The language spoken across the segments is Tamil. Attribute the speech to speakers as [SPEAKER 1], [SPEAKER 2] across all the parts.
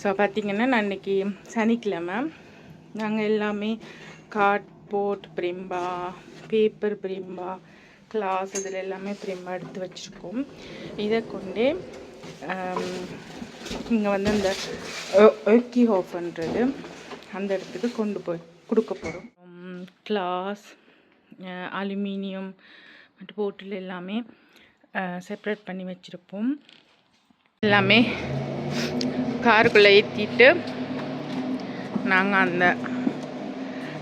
[SPEAKER 1] ஸோ பார்த்திங்கன்னா நான் இன்றைக்கி சனிக்கிழமை. நாங்கள் எல்லாமே கார்ட்போர்ட் பிரிம்பா பேப்பர் பிரிம்பா கிளாஸ் இதில் எல்லாமே பிரிம்பா எடுத்து வச்சுருக்கோம். இதை கொண்டே இங்கே வந்து அந்த ஒக்கி ஹோஃபன்றது அந்த இடத்துக்கு கொண்டு போய் கொடுக்க போகிறோம் கிளாஸ் அலுமினியம் மற்றும் போட்டில் எல்லாமே செப்ரேட் பண்ணி வச்சுருப்போம். எல்லாமே காருக்குள்ளே ஏற்றிட்டு நாங்கள் அந்த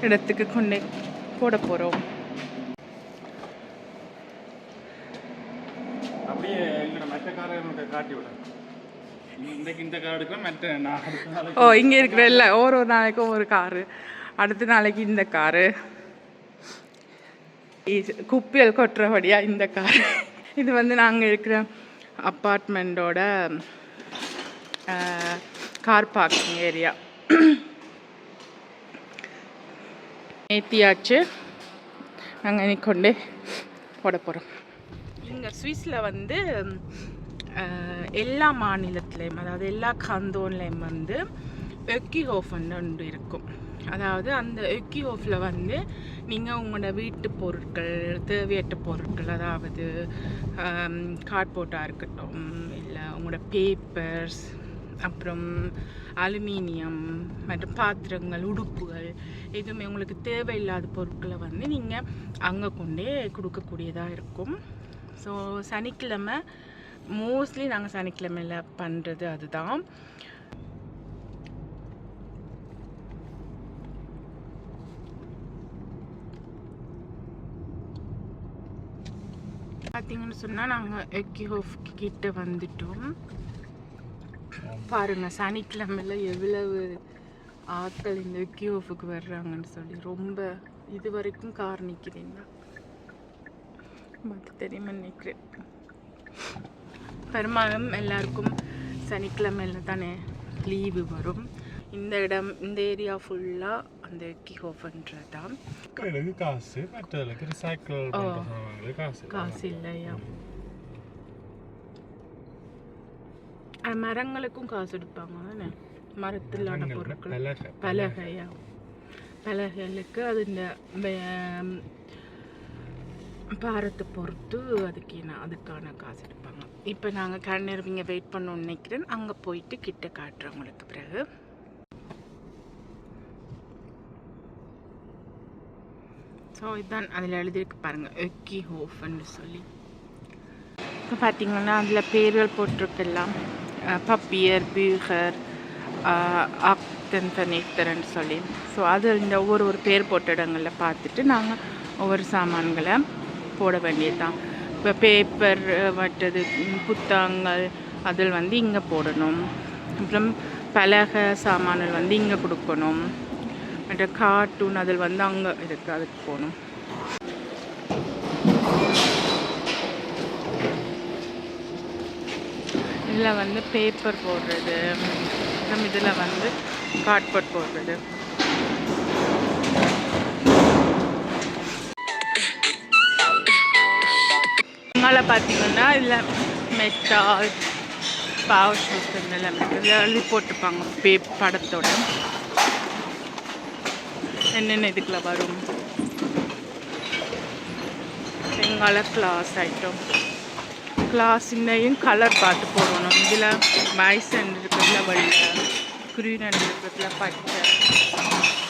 [SPEAKER 1] இடத்துக்கு கொண்டு போட போகிறோம் ஓ இங்கே இருக்கிற இல்லை ஒரு ஒரு நாளைக்கும் ஒரு காரு. அடுத்த நாளைக்கு இந்த காரு. குப்பியல் கொட்டுறபடியா இந்த கார். இது வந்து நாங்கள் இருக்கிற அப்பார்ட்மெண்ட்டோட கார் பார்க்கிங் ஏரியா நேத்தியாச்சு நாங்கள் இன்னைக்கு கொண்டு போட போகிறோம் இங்கே ஸ்விஸில் வந்து எல்லா மாநிலத்துலேயும் அதாவது எல்லா கந்தோன்லேயும் வந்து எக்கி ஒன்று இருக்கும். அதாவது அந்த எக்கிஹோஃபில் வந்து நீங்கள் உங்களோட வீட்டு பொருட்கள் தேவையற்ற பொருட்கள் அதாவது கார்ட்போர்ட்டாக இருக்கட்டும் இல்லை உங்களோட பேப்பர்ஸ் அப்புறம் அலுமினியம் மற்றும் பாத்திரங்கள் உடுப்புகள் எதுவுமே உங்களுக்கு தேவையில்லாத பொருட்களை வந்து நீங்கள் அங்கே கொண்டே கொடுக்கக்கூடியதாக இருக்கும். ஸோ சனிக்கிழமை மோஸ்ட்லி நாங்கள் சனிக்கிழமையில் பண்ணுறது அதுதான். பார்த்தீங்கன்னு சொன்னால் நாங்கள் எக்கி ஹோஃப் கிட்ட வந்துட்டோம். பாருங்க சனிக்கிழமையில் எவ்வளவு ஆட்கள் இந்த எக்கி ஹோஃபுக்கு வர்றாங்கன்னு சொல்லி ரொம்ப இது வரைக்கும் கார் நிற்கிறீங்க பார்த்து தெரியுமா நினைக்கிறேன். பெரும்பாலும் எல்லாருக்கும் சனிக்கிழமையில தானே லீவு வரும். இந்த இடம் இந்த ஏரியா ஃபுல்லாக அந்த எக்கி ஹோஃப்ன்றது தான்
[SPEAKER 2] காசு. காசு
[SPEAKER 1] இல்லையா? மரங்களுக்கும் காசு எடுப்பாங்க தானே மரத்திலான பொருட்கள்
[SPEAKER 2] பலகை,
[SPEAKER 1] பலகையா பலகைகளுக்கு அது இந்த பாரத்தை பொறுத்து அதுக்கு அதுக்கான காசு எடுப்பாங்க இப்போ நாங்கள் கண்ணீர் இங்கே வெயிட் பண்ணோம்னு நினைக்கிறேன் அங்கே போயிட்டு கிட்ட காட்டுறோம் உங்களுக்கு பிறகு ஸோ இதுதான் அதில் எழுதியிருக்கு பாருங்கள் எக்கி ஹோஃப்னு சொல்லி இப்போ பார்த்தீங்கன்னா அதில் பேர்கள் போட்டிருக்கெல்லாம் பப்பியர் பீகர் ஆக்டன் ஃபர்னிச்சர்னு சொல்லி. ஸோ அது இந்த ஒவ்வொரு ஒரு பேர் போட்ட இடங்களில் பார்த்துட்டு நாங்கள் ஒவ்வொரு சாமான்களை போட வேண்டியதுதான். இப்போ பேப்பர் eh, மற்றது புத்தகங்கள் அதில் வந்து இங்கே போடணும். அப்புறம் பலக சாமான்கள் வந்து இங்கே கொடுக்கணும். மற்ற கார்ட்டூன் அதில் வந்து அங்கே இருக்குது அதுக்கு போகணும். இதில் வந்து பேப்பர் போடுறது நம்ம இதில் வந்து கார்ட்போர்ட் போடுறது. இங்கால பார்த்தீங்கன்னா இதில் மெட்டால் பவர் ஷூஸ் இதெல்லாம் இதில் எழுதி போட்டிருப்பாங்க பே படத்தோட. என்னென்ன இதுக்குள்ள வரும்? எங்களால் கிளாஸ் ஐட்டம் கிளாஸின்னையும் கலர் பார்த்து போடணும். இதில் மைசன் இருக்கிறதுல வெள்ளை க்ரீன் இருக்கிறதுல பச்சை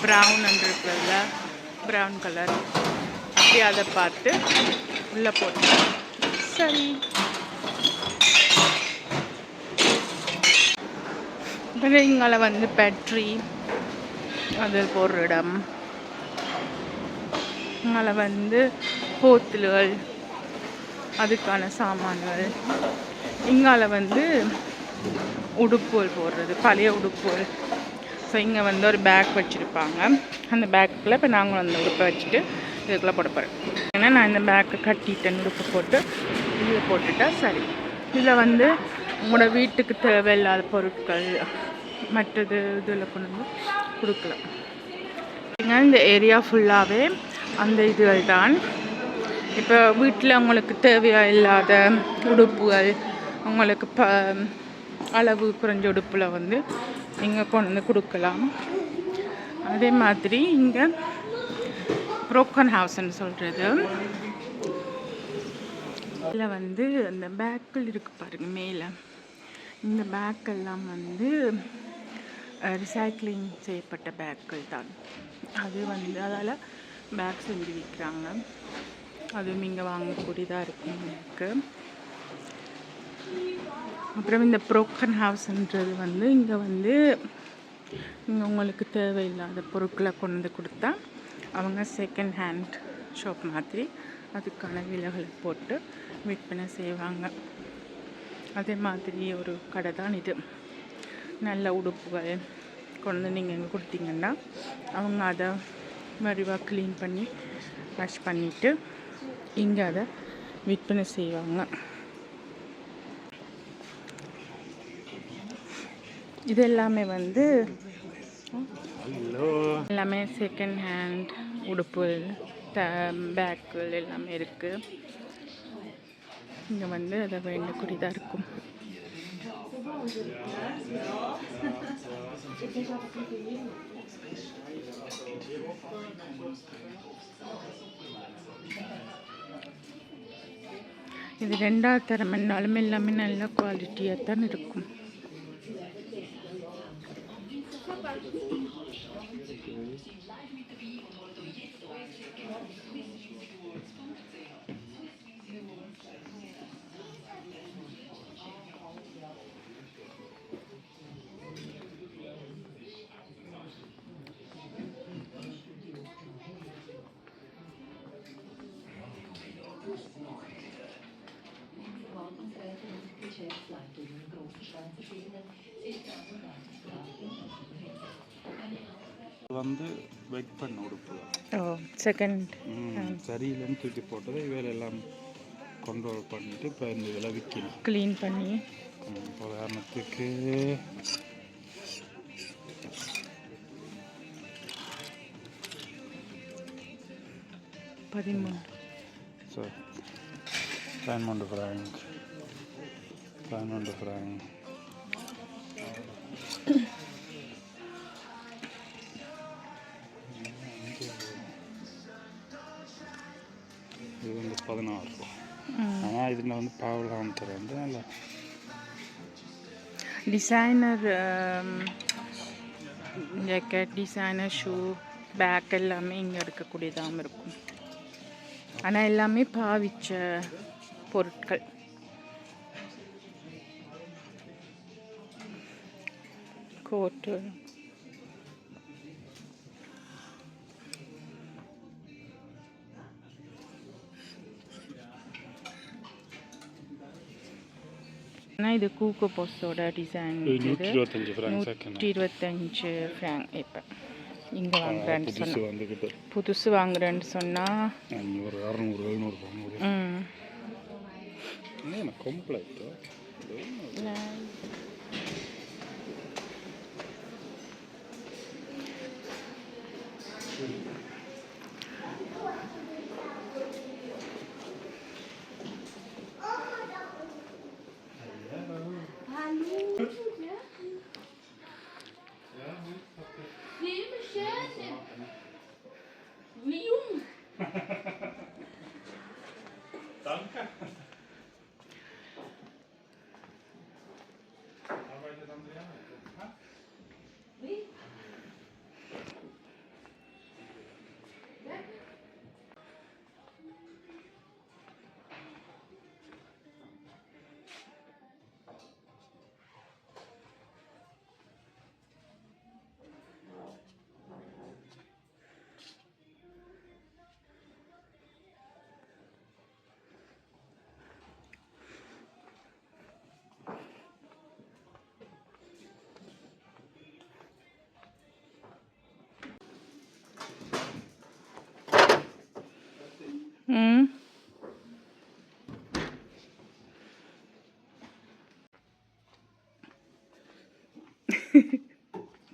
[SPEAKER 1] ப்ரௌன் இருக்கிறதுல ப்ரௌன் கலர் அப்படி அதை பார்த்து உள்ளே போட்டு சரி. அப்புறம் வந்து பேட்ரி அது போடுற இடம். இங்கால வந்து போத்துலுகள் அதுக்கான சாமான்கள். இங்கால வந்து உடுப்போல் போடுறது பழைய உடுப்போல். ஸோ இங்கே வந்து ஒரு பேக் வச்சுருப்பாங்க. அந்த பேக்குள்ளே இப்போ நாங்கள் அந்த உடுப்பை வச்சுட்டு இதுக்குள்ளே போட போகிறேன் ஏன்னா நான் இந்த பேக்கை கட்டிட்டேன் உடுப்பு போட்டு இதில் போட்டுட்டா சரி. இதில் வந்து உங்களோட வீட்டுக்கு தேவையில்லாத பொருட்கள் மற்றது இதில் கொண்டு வந்து கொடுக்கலாம். இந்த ஏரியா ஃபுல்லாகவே அந்த இதுகள் தான் இப்போ வீட்டில் அவங்களுக்கு தேவையா இல்லாத உடுப்புகள் அவங்களுக்கு ப அளவு குறைஞ்ச உடுப்பில் வந்து நீங்கள் கொண்டு வந்து கொடுக்கலாம். அதே மாதிரி இங்கே புரோக்கன் ஹவுஸ்ன்னு சொல்கிறது இதில் வந்து அந்த பேக்கிள் இருக்கு பாருங்க மேலே. இந்த பேக் எல்லாம் வந்து ரிசைக்ளிங் செய்யப்பட்ட பேக்கள் தான். அது வந்து அதால் பேக் செஞ்சு விற்கிறாங்க அதுவும் இங்கே வாங்கக்கூடியதாக இருக்கும் எனக்கு அப்புறம் இந்த ப்ரோக்கன் ஹவுஸ்ன்றது வந்து இங்கே வந்து இங்கே உங்களுக்கு தேவையில்லாத பொருட்களை கொண்டு வந்து கொடுத்தா அவங்க செகண்ட் ஹேண்ட் ஷாப் மாதிரி அதுக்கான விலைகளை போட்டு விற்பனை செய்வாங்க. அதே மாதிரி ஒரு கடை தான் இது. நல்ல உடுப்புகள் கொண்டு வந்து நீங்கள் இங்கே கொடுத்தீங்கன்னா அவங்க அதை வடிவாக க்ளீன் பண்ணி வாஷ் பண்ணிவிட்டு இங்கே அதை விற்பனை செய்வாங்க. இது எல்லாமே வந்து எல்லாமே செகண்ட் ஹேண்ட் உடுப்பு த பேக்குகள் எல்லாமே இருக்குது இங்கே வந்து அதை வேண்டக்கூடியதாக இருக்கும். இது ரெண்டாவது தரம். என்றாலும் எல்லாமே நல்ல குவாலிட்டியாக தான் இருக்கும்.
[SPEAKER 2] வந்து வெயிட் பண்ண உடுப்பு
[SPEAKER 1] ஓ செகண்ட்
[SPEAKER 2] சரியில்லைன்னு தூக்கி போட்டதை இவையில எல்லாம் கண்ட்ரோல் பண்ணிட்டு இப்போ இந்த இதில் விற்கணும்
[SPEAKER 1] க்ளீன் பண்ணி.
[SPEAKER 2] உதாரணத்துக்கு
[SPEAKER 1] பதிமூணு.
[SPEAKER 2] So diamond frank diamond frank டிசைனில் வந்து பாவலாம் வந்து நல்லா
[SPEAKER 1] designer jacket designer shoe bag எல்லாமே இங்கே இருக்கக்கூடியதாகவும் இருக்கும். ஆனால் எல்லாமே பாவிச்ச பொருட்கள். கோட்டு ஆனால் இது கூக்கு போஸ்டோட டிசைன்
[SPEAKER 2] நூற்றி இருபத்தஞ்சி ஃப்ராங்க்
[SPEAKER 1] இப்போ இங்கே வாங்குறேன்னு
[SPEAKER 2] புதுசு
[SPEAKER 1] சொன்னா
[SPEAKER 2] வந்துக்கிட்டு
[SPEAKER 1] புதுசு வாங்குறேன்னு சொன்னால்
[SPEAKER 2] அறநூறு எழுநூறு
[SPEAKER 1] ம்
[SPEAKER 2] என்ன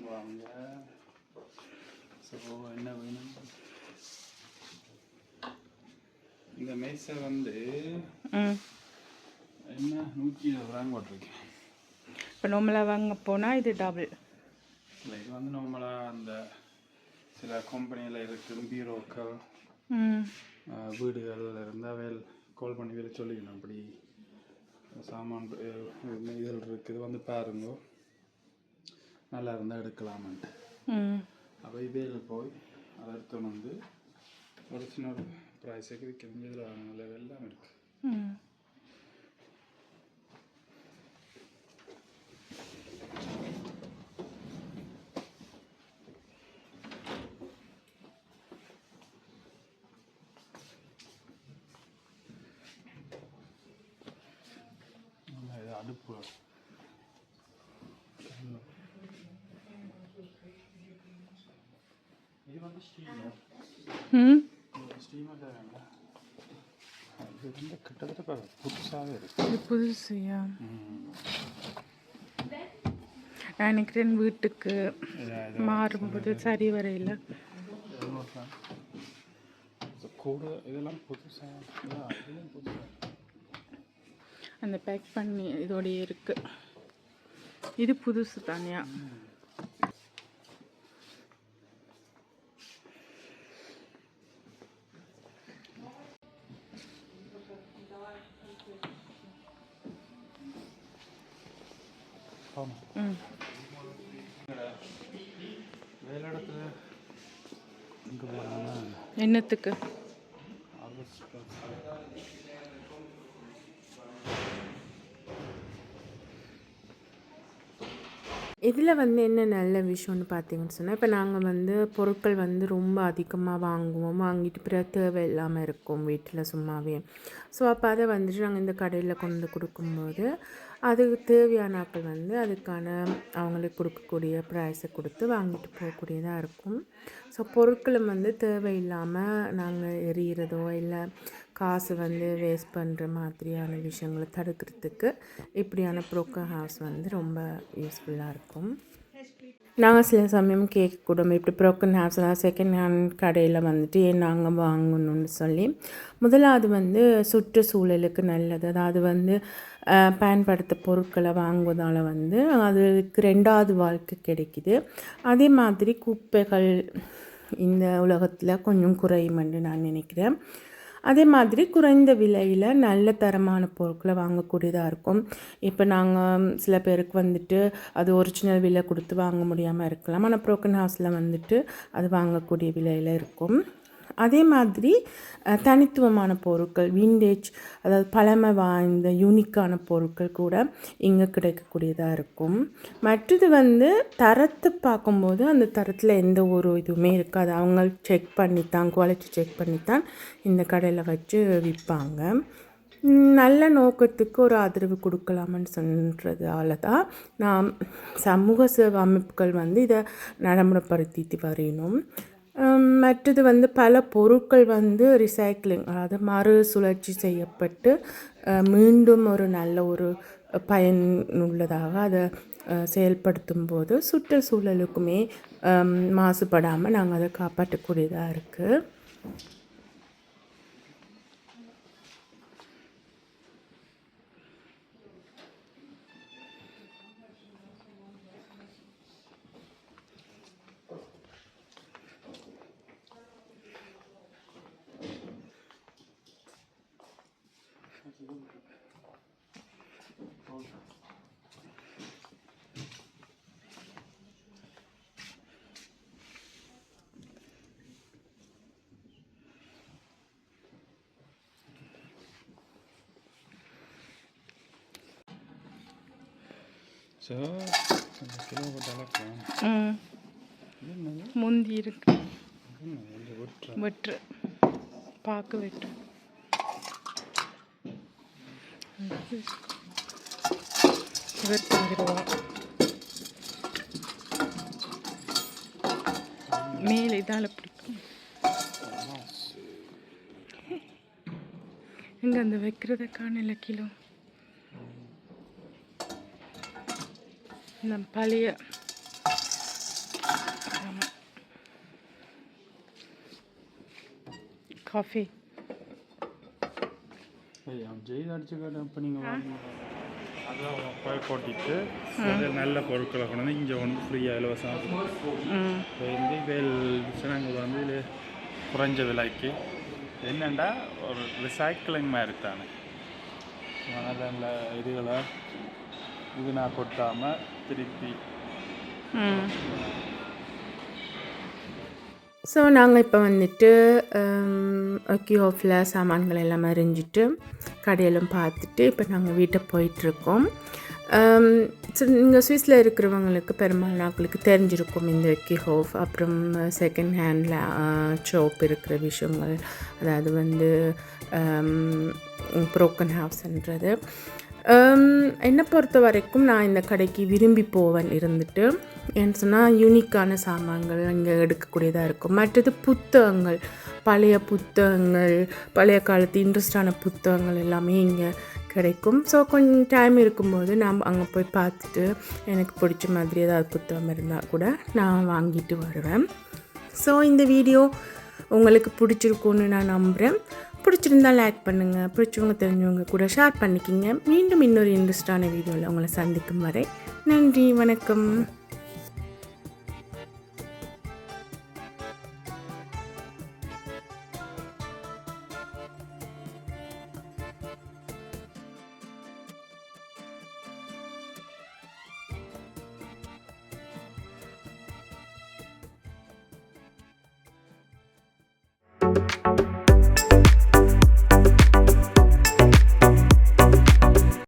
[SPEAKER 2] வாங்க ஸோ என்ன வேணும் இந்த மேசை வந்து
[SPEAKER 1] ம்
[SPEAKER 2] என்ன நூற்றி இருபது ரூபாங்க போட்டிருக்கேன்
[SPEAKER 3] இப்போ நம்மளை வாங்க போனால் இது டபுள்
[SPEAKER 2] இல்லை இது வந்து நார்மலாக அந்த சில கம்பெனியில் இருக்கும் பீரோக்கள்
[SPEAKER 3] ம்.
[SPEAKER 2] ஆஹ் வீடுகள் இருந்தால் வேல் கால் பண்ணி வேலை சொல்லிக்கணும் அப்படி சாமான் இதில் இருக்குது வந்து பாருங்க நல்லா இருந்தால் எடுக்கலாமன்ட்டு அப்போ இதில் போய் அதை எடுத்துன்னு வந்து ஒரு சின்ன ஒரு ப்ரைஸுக்கு விற்கிறது இதில் நல்ல எல்லாம் இருக்குது இது அடுப்பு இது வந்து ஸ்டீமர்
[SPEAKER 3] ம்
[SPEAKER 2] ஸ்டீமர் தாங்க இது வந்து கிட்டத்தட்ட இப்போ புதுசாகவே இருக்கு
[SPEAKER 3] இது புதுசுயா. நான் நினைக்கிறேன் வீட்டுக்கு மாறும்போது சரி வரையில்
[SPEAKER 2] கூட இதெல்லாம் புதுசாக
[SPEAKER 3] அந்த பேக் பண்ணி இதோடய இருக்கு இது புதுசு தானியா என்னத்துக்கு?
[SPEAKER 1] இதில் வந்து என்ன நல்ல விஷயம்னு பார்த்தீங்கன்னு சொன்னால் இப்போ நாங்கள் வந்து பொருட்கள் வந்து ரொம்ப அதிகமாக வாங்குவோம். வாங்கிட்டு பிறகு தேவை இல்லாமல் இருக்கும் வீட்டில் சும்மாவே. ஸோ அப்போ அதை வந்துட்டு நாங்கள் இந்த கடையில் கொண்டு வந்து கொடுக்கும்போது அதுக்கு தேவையான ஆட்கள் வந்து அதுக்கான அவங்களுக்கு கொடுக்கக்கூடிய ப்ரைஸை கொடுத்து வாங்கிட்டு போகக்கூடியதாக இருக்கும். ஸோ பொருட்களும் வந்து தேவையில்லாமல் நாங்கள் எறிகிறதோ இல்லை காசு வந்து வேஸ்ட் பண்ணுற மாதிரியான விஷயங்களை தடுக்கிறதுக்கு இப்படியான ப்ரோக்கர் ஹவுஸ் வந்து ரொம்ப யூஸ்ஃபுல்லாக இருக்கும். நாங்கள் சில சமயம் கேட்கக்கூடும் இப்படி ப்ரோக்கன் ஹேப்ஸ்லாம் செகண்ட் ஹேண்ட் கடையில் வந்துட்டு நாங்கள் வாங்கணும்னு சொல்லி. முதலாவது வந்து சுற்றுச்சூழலுக்கு நல்லது. அதாவது வந்து பயன்படுத்த பொருட்களை வாங்குவதால் வந்து அதுக்கு ரெண்டாவது வாழ்க்கை கிடைக்குது. அதே மாதிரி குப்பைகள் இந்த உலகத்தில் கொஞ்சம் குறையுமென்று நான் நினைக்கிறேன். அதே மாதிரி குறைந்த விலையில் நல்ல தரமான பொருட்களை வாங்கக்கூடியதாக இருக்கும். இப்போ நாங்கள் சில பேருக்கு வந்துட்டு அது ஒரிஜினல் விலை கொடுத்து வாங்க முடியாமல் இருக்கலாம். ஆனால் ப்ரோக்கன் ஹவுஸில் வந்துட்டு அது வாங்கக்கூடிய விலையில் இருக்கும். அதே மாதிரி தனித்துவமான பொருட்கள் விண்டேஜ் அதாவது பழமை வாய்ந்த யூனிக்கான பொருட்கள் கூட இங்கே கிடைக்கக்கூடியதாக இருக்கும். மற்றது வந்து தரத்தை பார்க்கும்போது அந்த தரத்தில் எந்த ஒரு இதுவுமே இருக்காது. அவங்க செக் பண்ணித்தான் குவாலிட்டி செக் பண்ணித்தான் இந்த கடையில் வச்சு விற்பாங்க நல்ல நோக்கத்துக்கு ஒரு ஆதரவு கொடுக்கலாம்னு சொல்கிறதால தான் நாம் சமூக சேவை அமைப்புகள் வந்து இதை நடைமுறைப்படுத்திட்டு வரையணும். மற்றது வந்து பல பொருட்கள் வந்து ரிசைக்ளிங் அதாவது மறுசுழற்சி செய்யப்பட்டு மீண்டும் ஒரு நல்ல ஒரு பயனுள்ளதாக அதை செயல்படுத்தும் போது சுற்றுச்சூழலுக்குமே மாசுபடாமல் நாங்கள் அதை காப்பாற்றக்கூடியதாக இருக்குது
[SPEAKER 3] முந்தி இருக்கு வெற்று பாக்கு வெட்டு இருபத்தஞ்சு ரூபா மேலே இதால் பிடிக்கும் இங்கே அந்த வைக்கிறத காணல கிலோ. இந்த பழைய. காஃபி.
[SPEAKER 2] ஜெயில் அடிச்சு அப்போ நீங்கள் அதெல்லாம் அது நல்ல பொருட்களை கொண்டு வந்து இங்கே வந்து ஃப்ரீயாக இலவசமாக
[SPEAKER 4] ம்.
[SPEAKER 2] இப்போ வந்து வேல் சினங்கள் வந்து குறைஞ்ச விலைக்கு. என்னென்னா ஒரு ரிசைக்கிளிங் மாதிரி தானே. நல்ல நல்ல இதுகளை இது நான் கொட்டாமல் திருப்பி.
[SPEAKER 1] ஸோ நாங்கள் இப்போ வந்துட்டு ஓகே ஆஃபில் சாமான்கள் எல்லாம் அறிஞ்சிட்டு கடையெல்லாம் பார்த்துட்டு இப்போ நாங்கள் வீட்டை போயிட்டுருக்கோம். ஸோ இங்கே சுவிஸில் இருக்கிறவங்களுக்கு பெரும்பாலும் நாட்களுக்கு தெரிஞ்சிருக்கும் இந்த வெக்கி ஹோஃப் அப்புறம் செகண்ட் ஹேண்டில் ஷாப் இருக்கிற விஷயங்கள். அதாவது வந்து ப்ரோக்கன் ஹவுஸ்ன்றது என்னை பொறுத்த வரைக்கும் நான் இந்த கடைக்கு விரும்பி போவேன் இருந்துட்டு. ஏன்னு சொன்னால் யூனிக்கான சாமான்கள் இங்கே எடுக்கக்கூடியதாக இருக்கும். மற்றது புத்தகங்கள் பழைய புத்தகங்கள் பழைய காலத்து இன்ட்ரெஸ்டான புத்தகங்கள் எல்லாமே இங்கே கிடைக்கும். ஸோ கொஞ்சம் டைம் இருக்கும்போது நான் அங்கே போய் பார்த்துட்டு எனக்கு பிடிச்ச மாதிரி ஏதாவது புத்தகம் இருந்தால் கூட நான் வாங்கிட்டு வருவேன். ஸோ இந்த வீடியோ உங்களுக்கு பிடிச்சிருக்கும்னு நான் நம்புகிறேன் பிடிச்சிருந்தா லைக் பண்ணுங்கள் பிடிச்சவங்க தெரிஞ்சவங்க கூட ஷேர் பண்ணிக்கிங்க. மீண்டும் இன்னொரு இன்ட்ரெஸ்டான வீடியோவில் உங்களை சந்திக்கும் வரை நன்றி வணக்கம்.